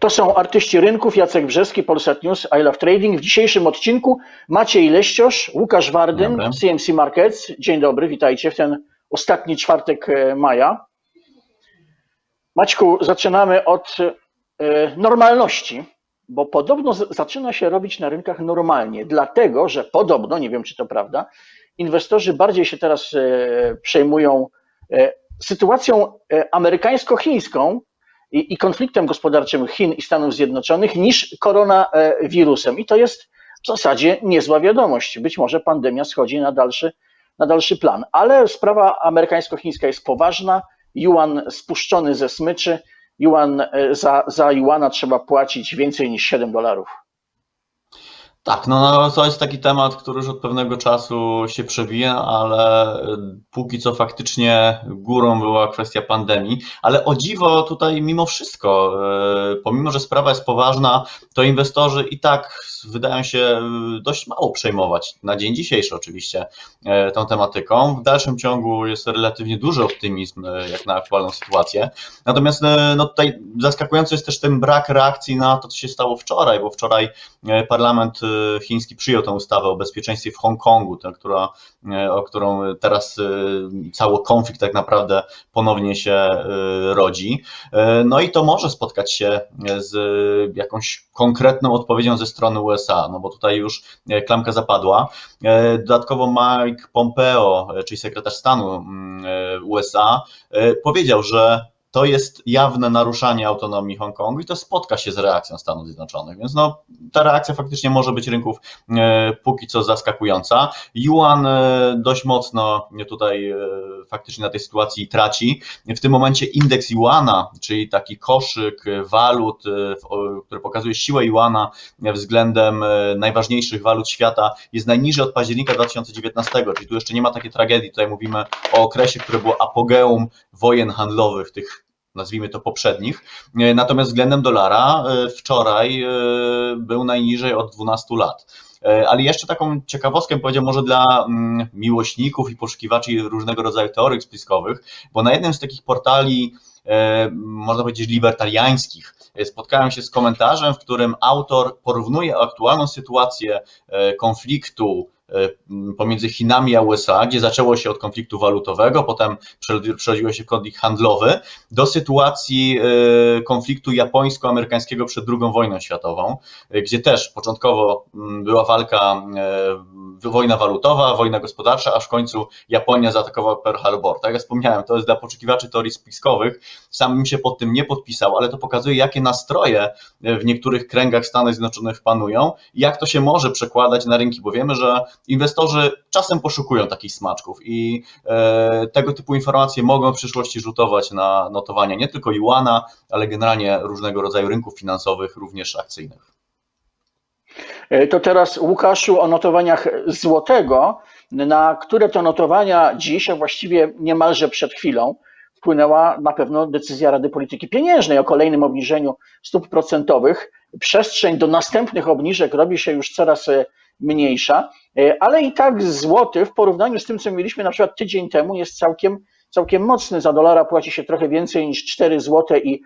To są artyści rynków, Jacek Brzeski, Polsat News, I Love Trading. W dzisiejszym odcinku Maciej Leściosz, Łukasz Wardyn. CMC Markets. Dzień dobry, witajcie w ten ostatni czwartek e, maja. Maćku, zaczynamy od e, normalności, bo podobno zaczyna się robić na rynkach normalnie, dlatego że podobno, nie wiem czy to prawda, inwestorzy bardziej się teraz e, przejmują sytuacją amerykańsko-chińską i, i konfliktem gospodarczym Chin i Stanów Zjednoczonych niż koronawirusem. I to jest w zasadzie niezła wiadomość. Być może pandemia schodzi na dalszy, na dalszy plan, ale sprawa amerykańsko-chińska jest poważna. Yuan spuszczony ze smyczy. Yuan, e, za, za Yuana trzeba płacić więcej niż 7 dolarów. Tak, no, no to jest taki temat, który już od pewnego czasu się przewija, ale y, póki co faktycznie górą była kwestia pandemii. Ale o dziwo tutaj mimo wszystko, y, pomimo że sprawa jest poważna, to inwestorzy i tak wydają się y, dość mało przejmować, na dzień dzisiejszy oczywiście, tą tematyką. W dalszym ciągu jest relatywnie duży optymizm jak na aktualną sytuację. Natomiast no tutaj zaskakujący jest też ten brak reakcji na to, co się stało wczoraj, bo wczoraj Parlament chiński przyjął tę ustawę o bezpieczeństwie w Hongkongu, tę, która, e, o którą teraz e, cały konflikt tak naprawdę ponownie się e, rodzi. No i to może spotkać się z jakąś konkretną odpowiedzią ze strony USA, no bo tutaj już klamka zapadła. Dodatkowo Mike Pompeo, czyli sekretarz stanu mm, USA, powiedział, że to jest jawne naruszanie autonomii Hongkongu i to spotka się z reakcją Stanów Zjednoczonych. Więc no, ta reakcja faktycznie może być rynków e, póki co zaskakująca. Yuan e, dość mocno tutaj e, faktycznie na tej sytuacji traci. W tym momencie indeks Yuana, czyli taki koszyk walut, e, który pokazuje siłę Yuana względem e, najważniejszych walut świata, jest najniżej od października 2019, czyli tu jeszcze nie ma takiej tragedii. Tutaj mówimy o okresie, które było apogeum wojen handlowych, tych nazwijmy to poprzednich. E, Natomiast względem dolara e, wczoraj e, był najniżej od 12 lat. Ale jeszcze taką ciekawostkę powiedział może dla mm, miłośników i poszukiwaczy różnego rodzaju teorii spiskowych, bo na jednym z takich portali, można powiedzieć, libertariańskich, spotkałem się z komentarzem, w którym autor porównuje aktualną sytuację konfliktu pomiędzy Chinami a USA, gdzie zaczęło się od konfliktu walutowego, potem prze- przechodziło się konflikt handlowy, do sytuacji e, konfliktu japońsko-amerykańskiego przed II wojną światową, e, gdzie też początkowo mm, była walka, e, wojna walutowa, wojna gospodarcza, aż w końcu Japonia zaatakowała Pearl Harbor. Tak jak wspomniałem, to jest dla poszukiwaczy teorii spiskowych. Sam bym się pod tym nie podpisał, ale to pokazuje, jakie nastroje e, w niektórych kręgach Stanów Zjednoczonych panują i jak to się może przekładać na rynki, bo wiemy, że inwestorzy czasem poszukują takich smaczków i e, tego typu informacje mogą w przyszłości rzutować na notowania nie tylko Yuana, ale generalnie różnego rodzaju rynków finansowych, również akcyjnych. E, To teraz Łukaszu o notowaniach złotego, na które to notowania dziś, a właściwie niemalże przed chwilą, wpłynęła na pewno decyzja Rady Polityki Pieniężnej o kolejnym obniżeniu stóp procentowych. Przestrzeń do następnych obniżek robi się już coraz e, mniejsza, e, ale i tak złoty w porównaniu z tym, co mieliśmy na przykład tydzień temu, jest całkiem, całkiem mocny. Za dolara płaci się trochę więcej niż 4 zł i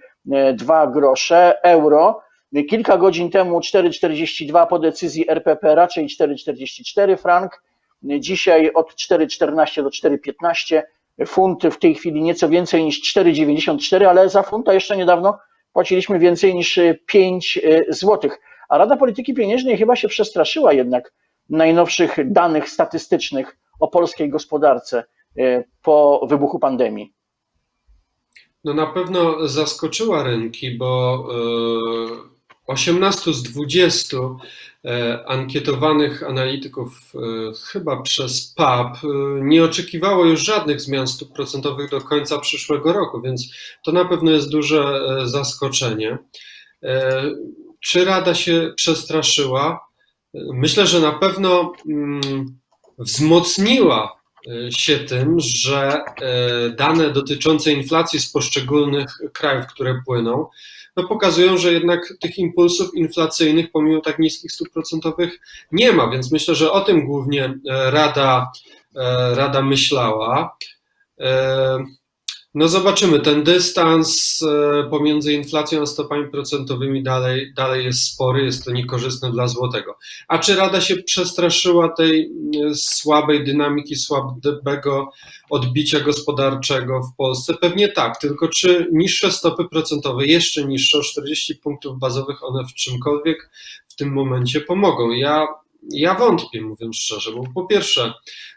2 grosze. Euro Kilka godzin temu 4,42 po decyzji RPP, raczej 4,44 frank. Dzisiaj od 4,14 do 4,15 funt, w tej chwili nieco więcej niż 4,94, ale za funta jeszcze niedawno płaciliśmy więcej niż 5 zł. A Rada Polityki Pieniężnej chyba się przestraszyła jednak najnowszych danych statystycznych o polskiej gospodarce e, po wybuchu pandemii. No na pewno zaskoczyła rynki, bo e, 18 z 20 e, ankietowanych analityków, e, chyba przez PAP, e, nie oczekiwało już żadnych zmian stóp procentowych do końca przyszłego roku, więc to na pewno jest duże e, zaskoczenie. Czy Rada się przestraszyła? Myślę, że na pewno mm, wzmocniła e, się tym, że e, dane dotyczące inflacji z poszczególnych krajów, które płyną, no pokazują, że jednak tych impulsów inflacyjnych pomimo tak niskich stóp procentowych nie ma, więc myślę, że o tym głównie e, Rada, Rada myślała. E, No zobaczymy, ten dystans e, pomiędzy inflacją a stopami procentowymi dalej, dalej jest spory, jest to niekorzystne dla złotego. A czy Rada się przestraszyła tej mm, słabej dynamiki, słabego odbicia gospodarczego w Polsce? Pewnie tak, tylko czy niższe stopy procentowe, jeszcze niższe, o 40 punktów bazowych, one w czymkolwiek w tym momencie pomogą? Ja, ja wątpię, mówiąc szczerze, bo po pierwsze,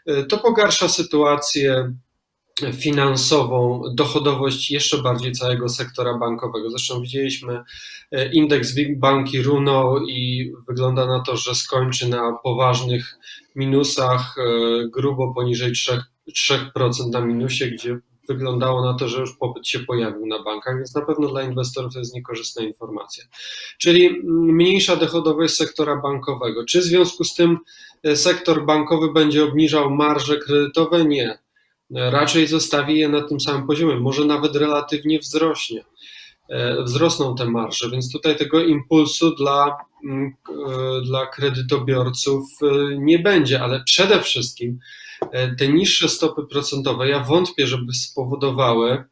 e, to pogarsza sytuację finansową, dochodowość jeszcze bardziej całego sektora bankowego. Zresztą widzieliśmy e, indeks banki runął i wygląda na to, że skończy na poważnych minusach, e, grubo poniżej 3%, 3% na minusie, gdzie wyglądało na to, że już popyt się pojawił na bankach, więc na pewno dla inwestorów to jest niekorzystna informacja. Czyli mniejsza dochodowość sektora bankowego. Czy w związku z tym e, sektor bankowy będzie obniżał marże kredytowe? Nie raczej zostawi je na tym samym poziomie, może nawet relatywnie wzrośnie. E, wzrosną te marże, więc tutaj tego impulsu dla, mm, e, dla kredytobiorców e, nie będzie, ale przede wszystkim te niższe stopy procentowe, ja wątpię, żeby spowodowały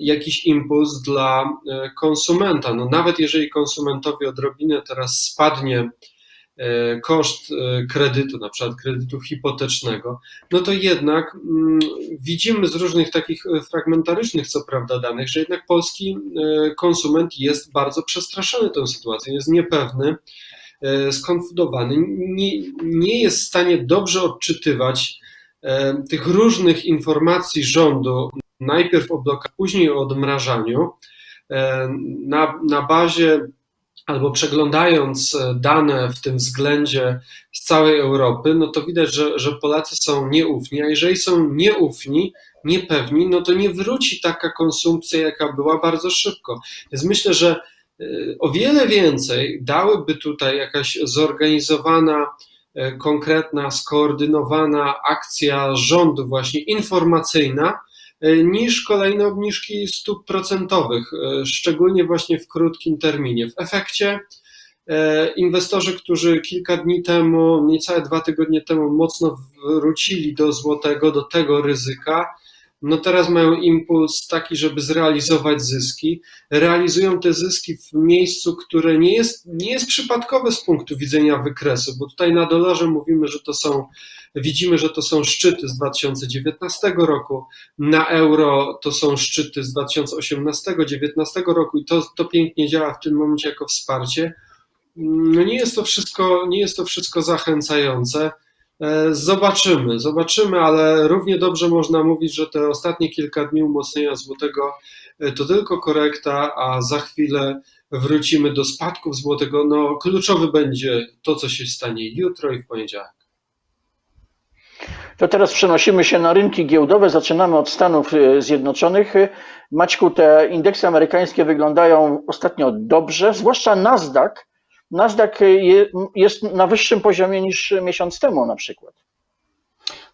jakiś impuls dla konsumenta. No nawet jeżeli konsumentowi odrobinę teraz spadnie E, koszt e, kredytu, na przykład kredytu hipotecznego, no to jednak mm, widzimy z różnych takich e, fragmentarycznych, co prawda, danych, że jednak polski konsument jest bardzo przestraszony tą sytuacją, jest niepewny, skonfudowany, nie, nie jest w stanie dobrze odczytywać tych różnych informacji rządu, najpierw o blokach, później o odmrażaniu, na, na bazie albo przeglądając e, dane w tym względzie z całej Europy, no to widać, że, że Polacy są nieufni, a jeżeli są nieufni, niepewni, no to nie wróci taka konsumpcja, jaka była bardzo szybko. Więc myślę, że e, o wiele więcej dałyby tutaj jakaś zorganizowana, e, konkretna, skoordynowana akcja rządu, właśnie informacyjna, niż kolejne obniżki stóp procentowych, e, szczególnie właśnie w krótkim terminie. W efekcie e, inwestorzy, którzy kilka dni temu, niecałe dwa tygodnie temu mocno wrócili do złotego, do tego ryzyka, no teraz mają impuls taki, żeby zrealizować zyski. Realizują te zyski w miejscu, które nie jest, nie jest przypadkowe z punktu widzenia wykresu, bo tutaj na dolarze mówimy, że to są, widzimy, że to są szczyty z 2019 roku, na euro to są szczyty z 2018-2019 roku i to, to pięknie działa w tym momencie jako wsparcie. No nie jest to wszystko, nie jest to wszystko zachęcające. E, zobaczymy, zobaczymy, ale równie dobrze można mówić, że te ostatnie kilka dni umocnienia złotego e, to tylko korekta, a za chwilę wrócimy do spadków złotego. No, kluczowy będzie to, co się stanie jutro i w poniedziałek. To teraz przenosimy się na rynki giełdowe. Zaczynamy od Stanów e, Zjednoczonych. Maćku, te indeksy amerykańskie wyglądają ostatnio dobrze, zwłaszcza Nasdaq Nasdaq jest na wyższym poziomie niż miesiąc temu na przykład.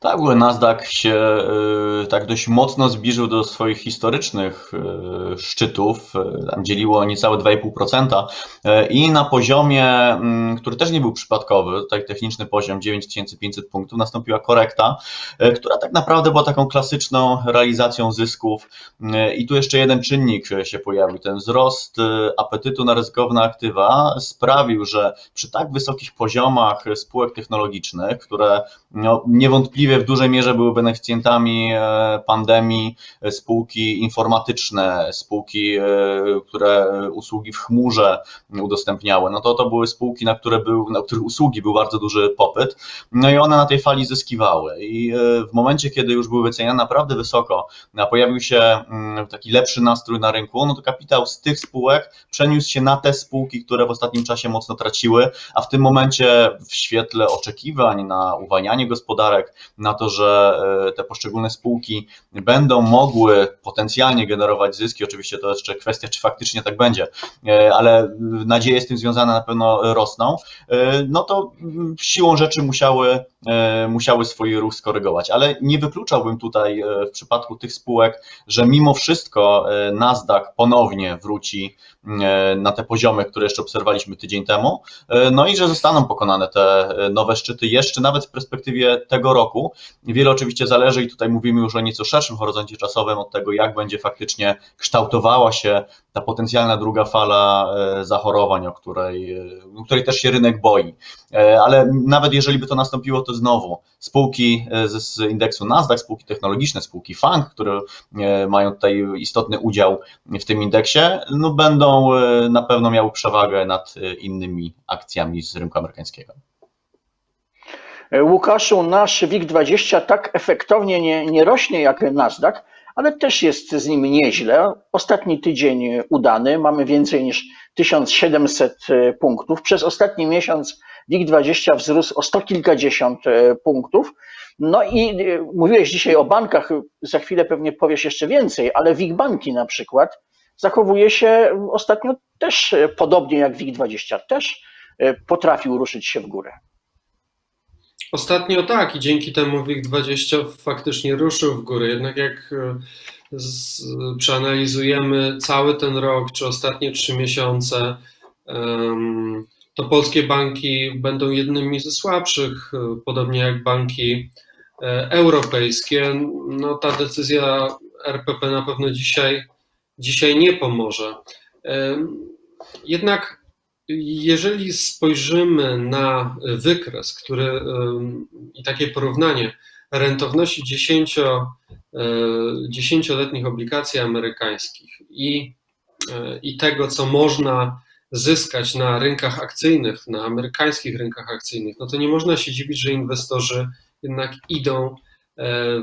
Tak, w ogóle Nasdaq się y, tak dość mocno zbliżył do swoich historycznych y, szczytów, y, tam dzieliło niecałe 2,5% i na poziomie, mm, który też nie był przypadkowy, tak techniczny poziom 9500 punktów, nastąpiła korekta, która tak naprawdę była taką klasyczną realizacją zysków i tu jeszcze jeden czynnik się pojawił, ten wzrost apetytu na ryzykowne aktywa sprawił, że przy tak wysokich poziomach spółek technologicznych, które no, niewątpliwie w dużej mierze były beneficjentami e, pandemii e, spółki informatyczne, spółki, e, które usługi w chmurze udostępniały. No to to były spółki, na które był, na których usługi był bardzo duży popyt, no i one na tej fali zyskiwały. I w momencie, kiedy już były wyceniane naprawdę wysoko, a pojawił się mm, taki lepszy nastrój na rynku, no to kapitał z tych spółek przeniósł się na te spółki, które w ostatnim czasie mocno traciły, a w tym momencie w świetle oczekiwań na uwalnianie gospodarek, na to, że e, te poszczególne spółki będą mogły potencjalnie generować zyski. Oczywiście to jeszcze kwestia, czy faktycznie tak będzie, e, ale nadzieje z tym związane na pewno rosną. E, no to siłą rzeczy musiały, musiały swój ruch skorygować, ale nie wykluczałbym tutaj w przypadku tych spółek, że mimo wszystko Nasdaq ponownie wróci na te poziomy, które jeszcze obserwowaliśmy tydzień temu, no i że zostaną pokonane te nowe szczyty jeszcze nawet w perspektywie tego roku, Wiele oczywiście zależy i tutaj mówimy już o nieco szerszym horyzoncie czasowym od tego, jak będzie faktycznie kształtowała się ta potencjalna druga fala zachorowań, o której, o której też się rynek boi. Ale nawet jeżeli by to nastąpiło, to znowu spółki z indeksu Nasdaq, spółki technologiczne, spółki FANG, które mają tutaj istotny udział w tym indeksie, no będą na pewno miały przewagę nad innymi akcjami z rynku amerykańskiego. Łukaszu, nasz WIG20 tak efektownie nie, nie rośnie jak Nasdaq, ale też jest z nim nieźle. Ostatni tydzień udany, mamy więcej niż 1700 punktów. Przez ostatni miesiąc WIG20 wzrósł o sto kilkadziesiąt punktów. No i mówiłeś dzisiaj o bankach, za chwilę pewnie powiesz jeszcze więcej, ale WIG Banki na przykład zachowuje się ostatnio też podobnie jak WIG20, też potrafił ruszyć się w górę. Ostatnio tak i dzięki temu WIG20 faktycznie ruszył w górę. Jednak jak z, przeanalizujemy cały ten rok, czy ostatnie trzy miesiące, to polskie banki będą jednymi ze słabszych, podobnie jak banki europejskie. No, ta decyzja RPP na pewno dzisiaj, dzisiaj nie pomoże. Jednak jeżeli spojrzymy na wykres, który i takie porównanie rentowności 10, 10-letnich obligacji amerykańskich i, i tego, co można zyskać na rynkach akcyjnych, na amerykańskich rynkach akcyjnych, no to nie można się dziwić, że inwestorzy jednak idą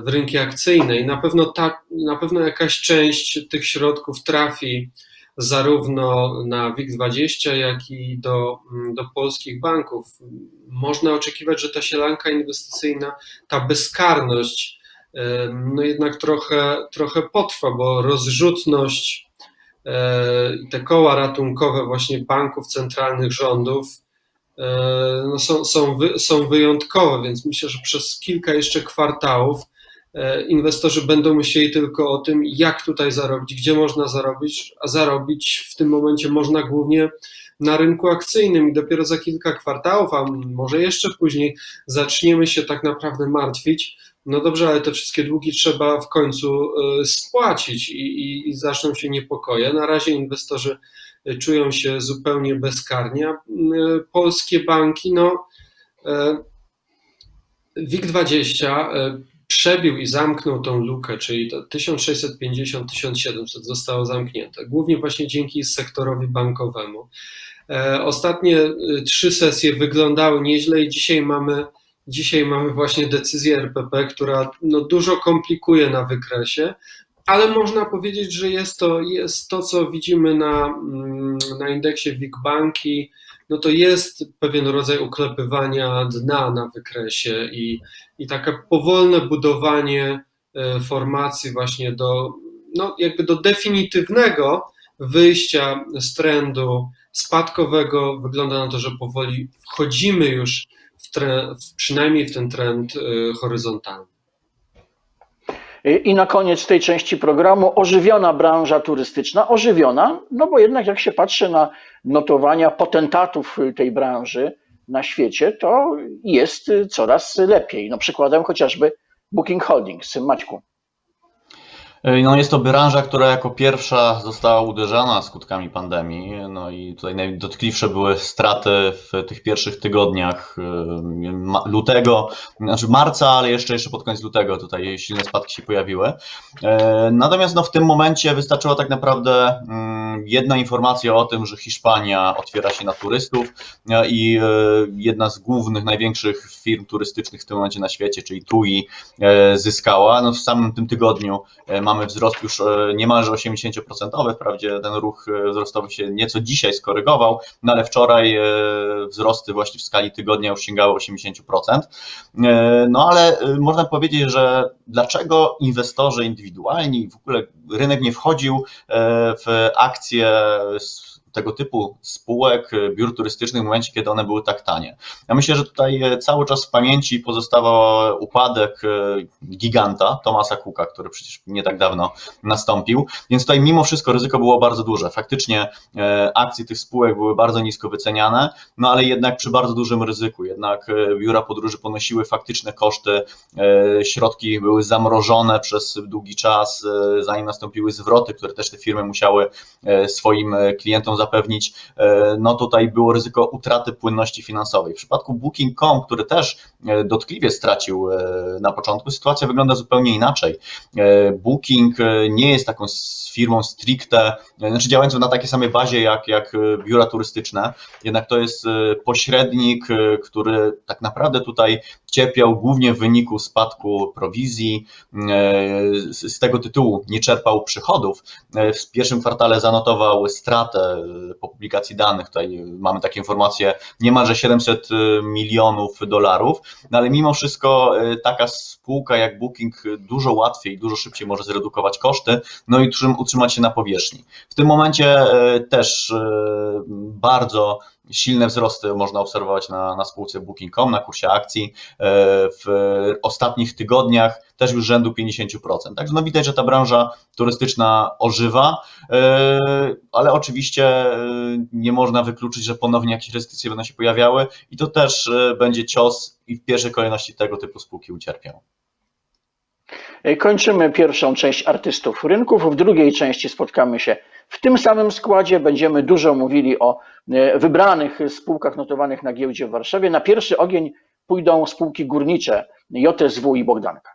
w rynki akcyjne i na pewno, ta, na pewno jakaś część tych środków trafi zarówno na WIG20, jak i do, do polskich banków. Można oczekiwać, że ta sielanka inwestycyjna, ta bezkarność, no jednak trochę, trochę potrwa, bo rozrzutność i te koła ratunkowe właśnie banków centralnych rządów no są, są, wy, są wyjątkowe, więc myślę, że przez kilka jeszcze kwartałów E, inwestorzy będą myśleli tylko o tym, jak tutaj zarobić, gdzie można zarobić, a zarobić w tym momencie można głównie na rynku akcyjnym i dopiero za kilka kwartałów, a może jeszcze później zaczniemy się tak naprawdę martwić. No dobrze, ale te wszystkie długi trzeba w końcu e, spłacić i, i, i zaczną się niepokoje. Na razie inwestorzy e, czują się zupełnie bezkarnie. Polskie banki, no WIG20 przebił i zamknął tą lukę, czyli to 1650-1700 zostało zamknięte, głównie właśnie dzięki sektorowi bankowemu. E, ostatnie e, trzy sesje wyglądały nieźle i dzisiaj mamy, dzisiaj mamy właśnie decyzję RPP, która no dużo komplikuje na wykresie, ale można powiedzieć, że jest to, jest to co widzimy na, mm, na indeksie WIG Banki, no to jest pewien rodzaj uklepywania dna na wykresie i, i takie powolne budowanie e, formacji właśnie do, no jakby do definitywnego wyjścia z trendu spadkowego. Wygląda na to, że powoli wchodzimy już w przynajmniej w ten trend e, horyzontalny. I na koniec tej części programu ożywiona branża turystyczna. Ożywiona, no bo jednak jak się patrzy na notowania potentatów tej branży na świecie, to jest coraz lepiej. No przykładem chociażby Booking Holdings. Maćku. No jest to branża, która jako pierwsza została uderzona skutkami pandemii. No i tutaj najdotkliwsze były straty w tych pierwszych tygodniach y, lutego, znaczy marca, ale jeszcze, jeszcze pod koniec lutego tutaj silne spadki się pojawiły. E, natomiast no w tym momencie wystarczyła tak naprawdę mm, jedna informacja o tym, że Hiszpania otwiera się na turystów e, i e, jedna z głównych, największych firm turystycznych w tym momencie na świecie, czyli TUI zyskała. No w samym tym tygodniu mamy mamy wzrost już e, niemalże 80%. Wprawdzie ten ruch e, wzrostowy się nieco dzisiaj skorygował, no ale wczoraj e, wzrosty właśnie w skali tygodnia już sięgały 80%. No ale można powiedzieć, że dlaczego inwestorzy indywidualni, w ogóle rynek nie wchodził w akcje tego typu spółek, e, biur turystycznych w momencie, kiedy one były tak tanie. Ja myślę, że tutaj e, cały czas w pamięci pozostawał upadek e, giganta Tomasa Cooka, który przecież nie tak dawno nastąpił, więc tutaj mimo wszystko ryzyko było bardzo duże. Faktycznie akcje tych spółek były bardzo nisko wyceniane, no ale jednak przy bardzo dużym ryzyku. Jednak biura podróży ponosiły faktyczne koszty, środki były zamrożone przez długi czas, zanim nastąpiły zwroty, które też te firmy musiały swoim klientom zapewnić. E, No tutaj było ryzyko utraty płynności finansowej. W przypadku Booking.com, który też e, dotkliwie stracił e, na początku, sytuacja wygląda zupełnie inaczej. Booking nie jest taką firmą stricte, znaczy działającą na takiej samej bazie jak, jak biura turystyczne, jednak to jest pośrednik, który tak naprawdę tutaj cierpiał głównie w wyniku spadku prowizji, e, z tego tytułu nie czerpał przychodów. E, W pierwszym kwartale zanotował stratę e, po publikacji danych, tutaj mamy takie informacje, niemalże 700 milionów dolarów, no ale mimo wszystko taka spółka jak Booking dużo łatwiej, dużo szybciej może zredukować koszty, no i utrzym- utrzymać się na powierzchni. W tym momencie też bardzo silne wzrosty można obserwować na, na spółce Booking.com, na kursie akcji. E, W ostatnich tygodniach też już rzędu 50%. Także no widać, że ta branża turystyczna ożywa, e, ale oczywiście e, nie można wykluczyć, że ponownie jakieś restrykcje będą się pojawiały i to też będzie cios i w pierwszej kolejności tego typu spółki ucierpią. Kończymy pierwszą część artystów rynków. W drugiej części spotkamy się w tym samym składzie. Będziemy dużo mówili o e, wybranych spółkach notowanych na giełdzie w Warszawie. Na pierwszy ogień pójdą spółki górnicze JSW i Bogdanka.